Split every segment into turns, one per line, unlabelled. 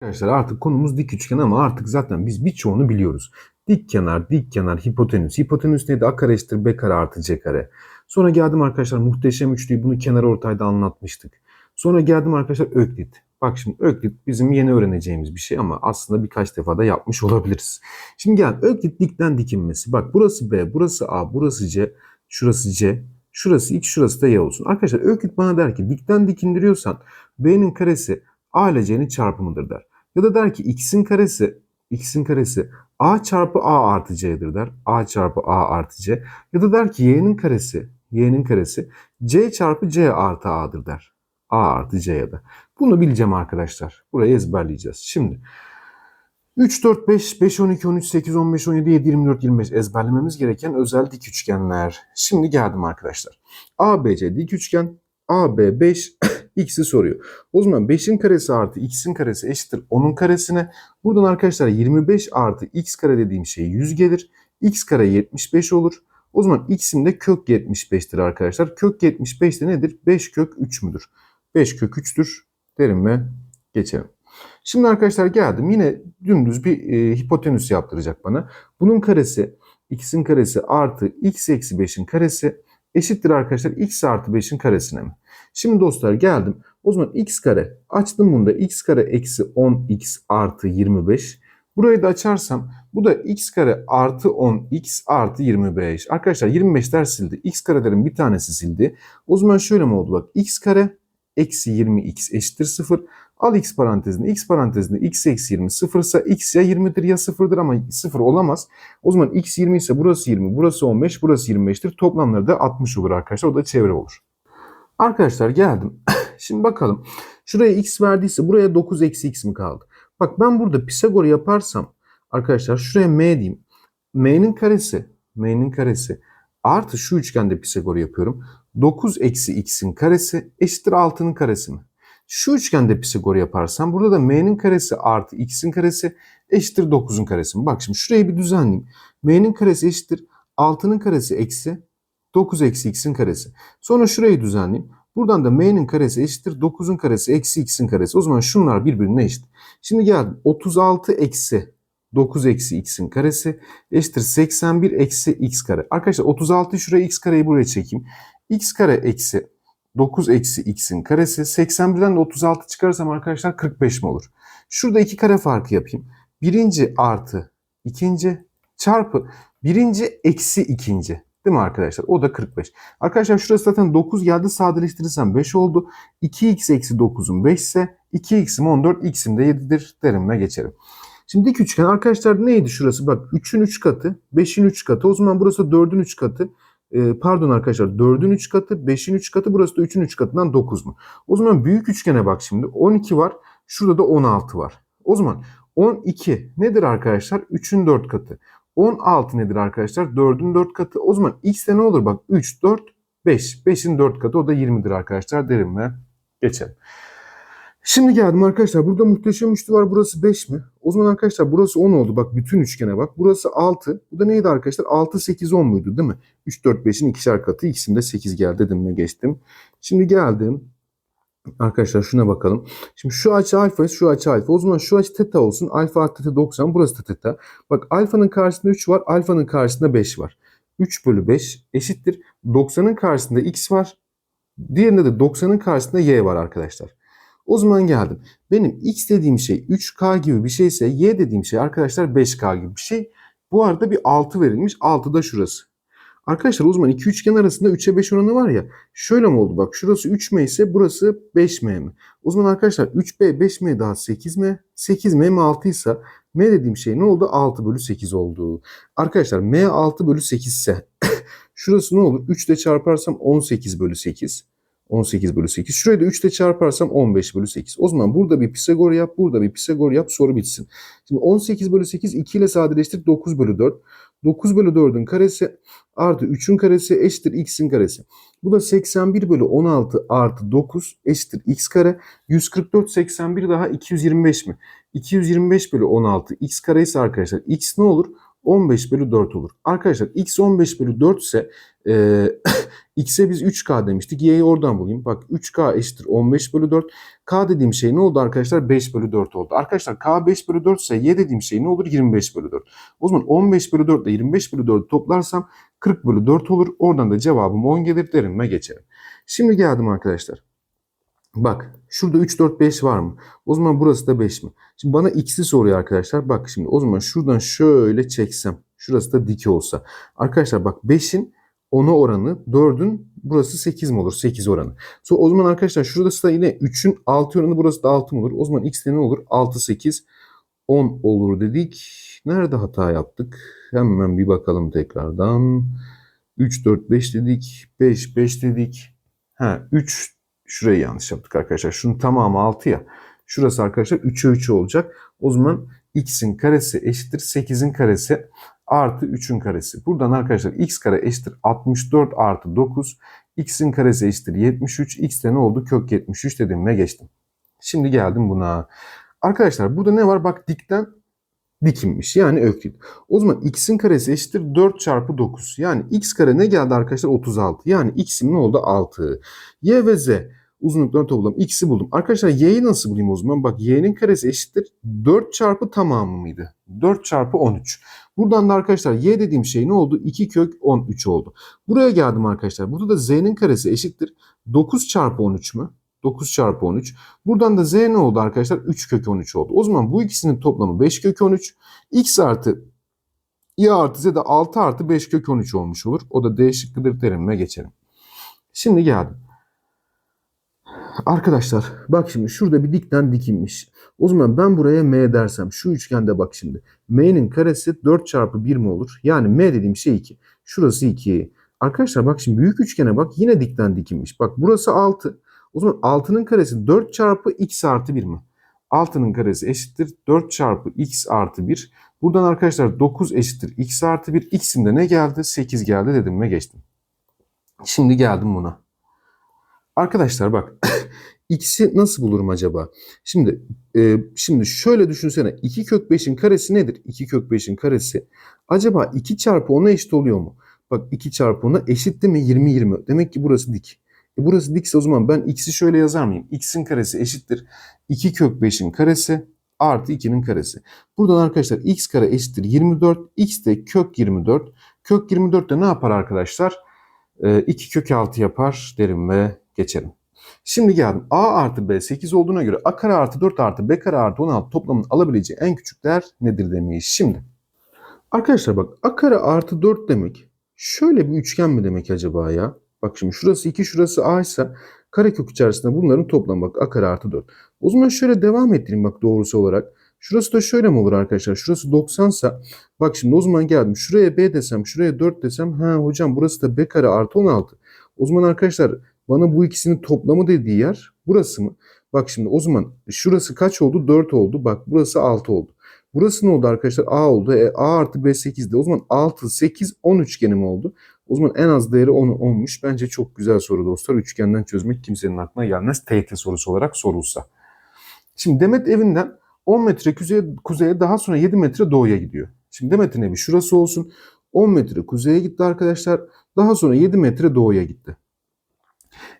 Arkadaşlar artık konumuz dik üçgen ama artık zaten biz birçoğunu biliyoruz. Dik kenar, dik kenar, hipotenüs. Hipotenüs neydi? A kare eşittir B kare artı C kare. Sonra geldim arkadaşlar muhteşem üçlüyü bunu kenar ortayda anlatmıştık. Sonra geldim arkadaşlar Öklit. Bak şimdi Öklit bizim yeni öğreneceğimiz bir şey ama aslında birkaç defa da yapmış olabiliriz. Şimdi gel Öklit dikten dikinmesi. Bak burası B, burası A, burası C, şurası C, şurası X, şurası da Y olsun. Arkadaşlar Öklit bana der ki dikten dikindiriyorsan B'nin karesi A ile C'nin çarpımıdır der. Ya da der ki x'in karesi x'in karesi a çarpı a artı c'dir der. a çarpı a artı c. Ya da der ki y'nin karesi y'nin karesi c çarpı c artı a'dır der. a artı c ya da. Bunu bileceğim arkadaşlar. Burayı ezberleyeceğiz. Şimdi 3, 4, 5, 5, 12, 13, 8, 15, 17, 7, 24, 25 ezberlememiz gereken özel dik üçgenler. Şimdi geldim arkadaşlar. ABC dik üçgen, AB 5, x'i soruyor. O zaman 5'in karesi artı x'in karesi eşittir 10'un karesine. Buradan arkadaşlar 25 artı x kare dediğim şey 100 gelir. x kare 75 olur. O zaman x'in de kök 75'tir arkadaşlar. Kök 75 de nedir? 5 kök 3 müdür? 5 kök 3'tür derim ve geçelim. Şimdi arkadaşlar geldim. Yine dümdüz bir e, hipotenüs yaptıracak bana. Bunun karesi x'in karesi artı x eksi 5'in karesi eşittir arkadaşlar x artı 5'in karesine mi? Şimdi dostlar geldim. O zaman x kare açtım bunda x kare eksi 10x artı 25. Burayı da açarsam bu da x kare artı 10x artı 25. Arkadaşlar 25'ler sildi. x karelerin bir tanesi sildi. O zaman şöyle mi oldu bak x kare eksi 20x eşittir 0. Al x parantezinde x parantezinde x eksi 20 0 ise x ya 20'dir ya 0'dır ama 0 olamaz. O zaman x 20 ise burası 20 burası 15 burası 25'tir. Toplamları da 60 olur arkadaşlar. O da çevre olur. Arkadaşlar geldim. Şimdi bakalım. Şuraya x verdiyse buraya 9 eksi x mi kaldı? Bak ben burada Pisagor yaparsam arkadaşlar şuraya m diyeyim. m'nin karesi m'nin karesi artı şu üçgende Pisagor yapıyorum. 9 eksi x'in karesi eşittir 6'nın karesi mi? Şu üçgende Pisagor yaparsam burada da m'nin karesi artı x'in karesi eşittir 9'un karesi mi? Bak şimdi şurayı bir düzenleyeyim. m'nin karesi eşittir 6'nın karesi eksi 9 eksi x'in karesi. Sonra şurayı düzenleyeyim. Buradan da m'nin karesi eşittir 9'un karesi eksi x'in karesi. O zaman şunlar birbirine eşit. Şimdi geldim. 36 eksi 9 eksi x'in karesi eşittir 81 eksi x kare. Arkadaşlar 36 şuraya x kareyi buraya çekeyim. x kare eksi 9 eksi x'in karesi 81'den de 36 çıkarsam arkadaşlar 45 mi olur? Şurada iki kare farkı yapayım. Birinci artı ikinci çarpı birinci eksi ikinci. Değil mi arkadaşlar? O da 45. Arkadaşlar şurası zaten 9 geldi. Sadeleştirirsem 5 oldu. 2x eksi 9'un 5 ise 2x'im 14, x'im de 7'dir derim ve geçerim. Şimdi dik üçgen arkadaşlar neydi şurası? Bak 3'ün 3 katı, 5'in 3 katı. O zaman burası 4'ün 3 katı. Ee, pardon arkadaşlar 4'ün 3 katı, 5'in 3 katı. Burası da 3'ün 3 katından 9 mu? O zaman büyük üçgene bak şimdi. 12 var. Şurada da 16 var. O zaman 12 nedir arkadaşlar? 3'ün 4 katı. 16 nedir arkadaşlar? 4'ün 4 katı. O zaman x'te ne olur? Bak 3, 4, 5. 5'in 4 katı o da 20'dir arkadaşlar derim ve geçelim. Şimdi geldim arkadaşlar. Burada muhteşem üçlü var. Burası 5 mi? O zaman arkadaşlar burası 10 oldu. Bak bütün üçgene bak. Burası 6. Bu da neydi arkadaşlar? 6, 8, 10 muydu değil mi? 3, 4, 5'in ikişer katı. İkisinde 8 geldi dedim ve geçtim. Şimdi geldim. Arkadaşlar şuna bakalım. Şimdi şu açı alfa, şu açı alfa. O zaman şu açı teta olsun. Alfa artı teta 90. Burası da teta. Bak alfanın karşısında 3 var. Alfanın karşısında 5 var. 3 bölü 5 eşittir. 90'ın karşısında x var. Diğerinde de 90'ın karşısında y var arkadaşlar. O zaman geldim. Benim x dediğim şey 3k gibi bir şeyse y dediğim şey arkadaşlar 5k gibi bir şey. Bu arada bir 6 verilmiş. 6 da şurası. Arkadaşlar o zaman iki üçgen arasında 3'e 5 oranı var ya. Şöyle mi oldu? Bak şurası 3m ise burası 5m mi? O zaman arkadaşlar 3b 5m daha 8m. 8m mi 6 ise m dediğim şey ne oldu? 6 bölü 8 oldu. Arkadaşlar m 6 bölü 8 ise şurası ne olur? 3 ile çarparsam 18 bölü 8. 18 bölü 8. Şurayı da 3 ile çarparsam 15 bölü 8. O zaman burada bir Pisagor yap, burada bir Pisagor yap, soru bitsin. Şimdi 18 bölü 8 2 ile sadeleştir 9 bölü 4. 9 bölü 4'ün karesi artı 3'ün karesi eşittir x'in karesi. Bu da 81 bölü 16 artı 9 eşittir x kare. 144 81 daha 225 mi? 225 bölü 16 x kare ise arkadaşlar x ne olur? 15 bölü 4 olur. Arkadaşlar x 15 bölü 4 ise e, x'e biz 3k demiştik. Y'yi oradan bulayım. Bak 3k eşittir 15 bölü 4. K dediğim şey ne oldu arkadaşlar? 5 bölü 4 oldu. Arkadaşlar K 5 bölü 4 ise Y dediğim şey ne olur? 25 bölü 4. O zaman 15 bölü 4 ile 25 bölü 4 toplarsam 40 bölü 4 olur. Oradan da cevabım 10 gelir derinme geçerim. Şimdi geldim arkadaşlar. Bak şurada 3, 4, 5 var mı? O zaman burası da 5 mi? Şimdi bana x'i soruyor arkadaşlar. Bak şimdi o zaman şuradan şöyle çeksem. Şurası da dik olsa. Arkadaşlar bak 5'in 10'a oranı 4'ün burası 8 mi olur? 8 oranı. So, o zaman arkadaşlar şurası da yine 3'ün 6 oranı burası da 6 mı olur? O zaman x de ne olur? 6, 8, 10 olur dedik. Nerede hata yaptık? Hemen bir bakalım tekrardan. 3, 4, 5 dedik. 5, 5 dedik. Ha 3 şurayı yanlış yaptık arkadaşlar. Şunun tamamı 6 ya. Şurası arkadaşlar 3'e 3 olacak. O zaman x'in karesi eşittir 8'in karesi artı 3'ün karesi. Buradan arkadaşlar x kare eşittir 64 artı 9. x'in karesi eşittir 73. x de ne oldu? Kök 73 dedim ve geçtim. Şimdi geldim buna. Arkadaşlar burada ne var? Bak dikten dikilmiş. Yani öklit. O zaman x'in karesi eşittir 4 çarpı 9. Yani x kare ne geldi arkadaşlar? 36. Yani x'in ne oldu? 6. Y ve z uzunluklarını toplam x'i buldum. Arkadaşlar y'yi nasıl bulayım o zaman? Bak y'nin karesi eşittir 4 çarpı tamamı mıydı? 4 çarpı 13. Buradan da arkadaşlar y dediğim şey ne oldu? 2 kök 13 oldu. Buraya geldim arkadaşlar. Burada da z'nin karesi eşittir 9 çarpı 13 mü? 9 çarpı 13. Buradan da z ne oldu arkadaşlar? 3 kök 13 oldu. O zaman bu ikisinin toplamı 5 kök 13. x artı y artı z de 6 artı 5 kök 13 olmuş olur. O da d şıkkıdır terimime geçelim. Şimdi geldim. Arkadaşlar bak şimdi şurada bir dikten dikilmiş. O zaman ben buraya m dersem şu üçgende bak şimdi. m'nin karesi 4 çarpı 1 mi olur? Yani m dediğim şey 2. Şurası 2. Arkadaşlar bak şimdi büyük üçgene bak yine dikten dikilmiş. Bak burası 6. O zaman 6'nın karesi 4 çarpı x artı 1 mi? 6'nın karesi eşittir 4 çarpı x artı 1. Buradan arkadaşlar 9 eşittir x artı 1. x'in de ne geldi? 8 geldi dedim ve geçtim. Şimdi geldim buna. Arkadaşlar bak x'i nasıl bulurum acaba? Şimdi e, şimdi şöyle düşünsene 2 kök 5'in karesi nedir? 2 kök 5'in karesi acaba 2 çarpı 10'a eşit oluyor mu? Bak 2 çarpı 10'a eşit değil mi? 20 20. Demek ki burası dik. E burası dikse o zaman ben x'i şöyle yazar mıyım? x'in karesi eşittir 2 kök 5'in karesi artı 2'nin karesi. Buradan arkadaşlar x kare eşittir 24. x de kök 24. Kök 24 de ne yapar arkadaşlar? E, 2 kök 6 yapar derim ve geçerim. Şimdi geldim. A artı B 8 olduğuna göre A kare artı 4 artı B kare artı 16 toplamının alabileceği en küçük değer nedir demiş. Şimdi arkadaşlar bak A kare artı 4 demek şöyle bir üçgen mi demek acaba ya? Bak şimdi şurası 2 şurası A ise karekök içerisinde bunların toplamı bak A kare artı 4. O zaman şöyle devam ettireyim bak doğrusu olarak. Şurası da şöyle mi olur arkadaşlar? Şurası 90 ise bak şimdi o zaman geldim. Şuraya B desem şuraya 4 desem ha hocam burası da B kare artı 16. O zaman arkadaşlar bana bu ikisinin toplamı dediği yer burası mı? Bak şimdi o zaman şurası kaç oldu? 4 oldu. Bak burası 6 oldu. Burası ne oldu arkadaşlar? A oldu. E, A artı B 8'de. O zaman 6, 8, 10 üçgenim oldu. O zaman en az değeri 10 olmuş. Bence çok güzel soru dostlar. Üçgenden çözmek kimsenin aklına gelmez. TYT sorusu olarak sorulsa. Şimdi Demet evinden 10 metre kuzeye, kuzeye daha sonra 7 metre doğuya gidiyor. Şimdi Demet'in evi şurası olsun. 10 metre kuzeye gitti arkadaşlar. Daha sonra 7 metre doğuya gitti.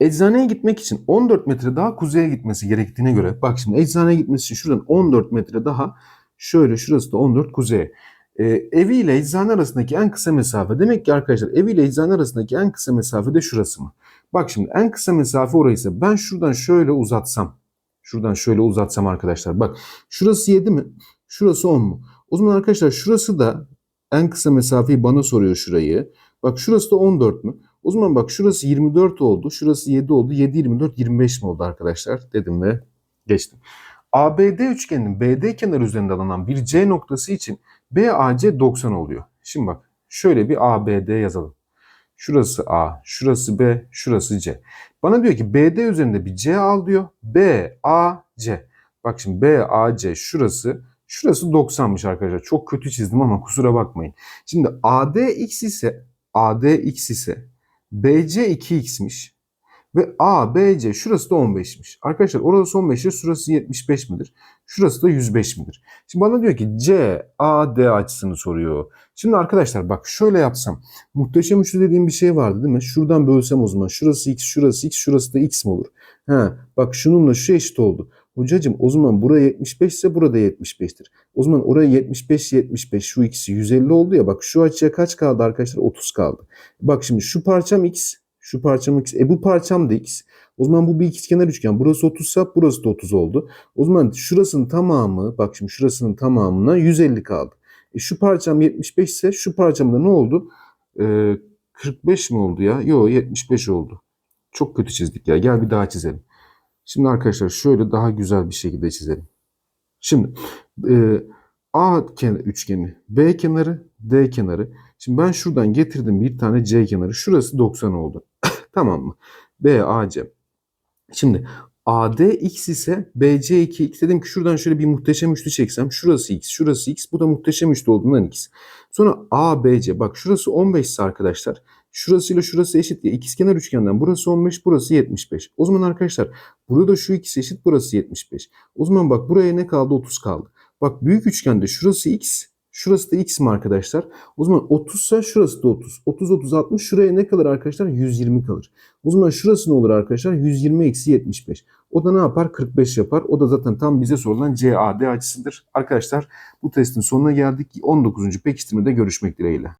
Eczaneye gitmek için 14 metre daha kuzeye gitmesi gerektiğine göre bak şimdi eczaneye gitmesi için şuradan 14 metre daha şöyle şurası da 14 kuzeye. Ee, evi ile eczane arasındaki en kısa mesafe demek ki arkadaşlar evi ile eczane arasındaki en kısa mesafe de şurası mı? Bak şimdi en kısa mesafe oraysa ben şuradan şöyle uzatsam şuradan şöyle uzatsam arkadaşlar bak şurası 7 mi? Şurası 10 mu? O zaman arkadaşlar şurası da en kısa mesafeyi bana soruyor şurayı. Bak şurası da 14 mü? O zaman bak şurası 24 oldu. Şurası 7 oldu. 7, 24, 25 mi oldu arkadaşlar? Dedim ve geçtim. ABD üçgeninin BD kenarı üzerinde alınan bir C noktası için BAC 90 oluyor. Şimdi bak şöyle bir ABD yazalım. Şurası A, şurası B, şurası C. Bana diyor ki BD üzerinde bir C al diyor. BAC. Bak şimdi BAC şurası. Şurası 90'mış arkadaşlar. Çok kötü çizdim ama kusura bakmayın. Şimdi ADX ise ADX ise BC 2x'miş. Ve A, B, C şurası da 15'miş. Arkadaşlar orası 15 ise şurası 75 midir? Şurası da 105 midir? Şimdi bana diyor ki C, A, D açısını soruyor. Şimdi arkadaşlar bak şöyle yapsam. Muhteşem üçlü dediğim bir şey vardı değil mi? Şuradan bölsem o zaman. Şurası x, şurası x, şurası da x mi olur? He, bak şununla şu eşit oldu. Hocacım o zaman buraya 75 ise burada 75'tir. O zaman oraya 75 75 şu ikisi 150 oldu ya bak şu açıya kaç kaldı arkadaşlar? 30 kaldı. Bak şimdi şu parçam x, şu parçam x. E bu parçam da x. O zaman bu bir ikizkenar üçgen. Burası 30 ise burası da 30 oldu. O zaman şurasının tamamı bak şimdi şurasının tamamına 150 kaldı. E şu parçam 75 ise şu parçamda ne oldu? Ee, 45 mi oldu ya? Yok 75 oldu. Çok kötü çizdik ya. Gel bir daha çizelim. Şimdi arkadaşlar şöyle daha güzel bir şekilde çizelim. Şimdi e, A üçgeni, B kenarı, D kenarı. Şimdi ben şuradan getirdim bir tane C kenarı. Şurası 90 oldu. Tamam mı? B, A, C. Şimdi AD x ise BC 2x. Dedim ki şuradan şöyle bir muhteşem üçlü çeksem. Şurası x, şurası x. Bu da muhteşem üçlü olduğundan x. Sonra ABC. Bak şurası 15 ise arkadaşlar. Şurasıyla şurası eşit ya. İkizkenar üçgenden burası 15, burası 75. O zaman arkadaşlar burada şu ikisi eşit, burası 75. O zaman bak buraya ne kaldı? 30 kaldı. Bak büyük üçgende şurası x, şurası da x mi arkadaşlar? O zaman 30 ise şurası da 30. 30, 30, 60 şuraya ne kalır arkadaşlar? 120 kalır. O zaman şurası ne olur arkadaşlar? 120 eksi 75. O da ne yapar? 45 yapar. O da zaten tam bize sorulan CAD açısıdır. Arkadaşlar bu testin sonuna geldik. 19. pekiştirmede görüşmek dileğiyle.